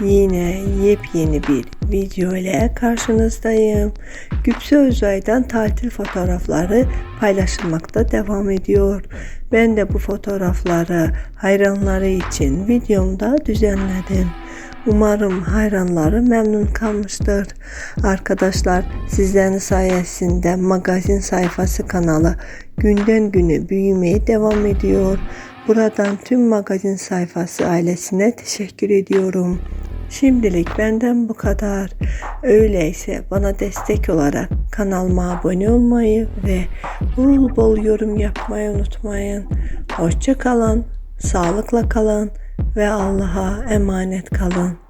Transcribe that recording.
Yine yepyeni bir video ile karşınızdayım. Güpse Özay'dan tatil fotoğrafları paylaşılmakta devam ediyor. Ben de bu fotoğrafları hayranları için videomda düzenledim. Umarım hayranları memnun kalmıştır. Arkadaşlar sizlerin sayesinde magazin sayfası kanalı günden güne büyümeye devam ediyor. Buradan tüm magazin sayfası ailesine teşekkür ediyorum. Şimdilik benden bu kadar. Öyleyse bana destek olarak kanalıma abone olmayı ve bol bol yorum yapmayı unutmayın. Hoşça kalın, sağlıkla kalın ve Allah'a emanet kalın.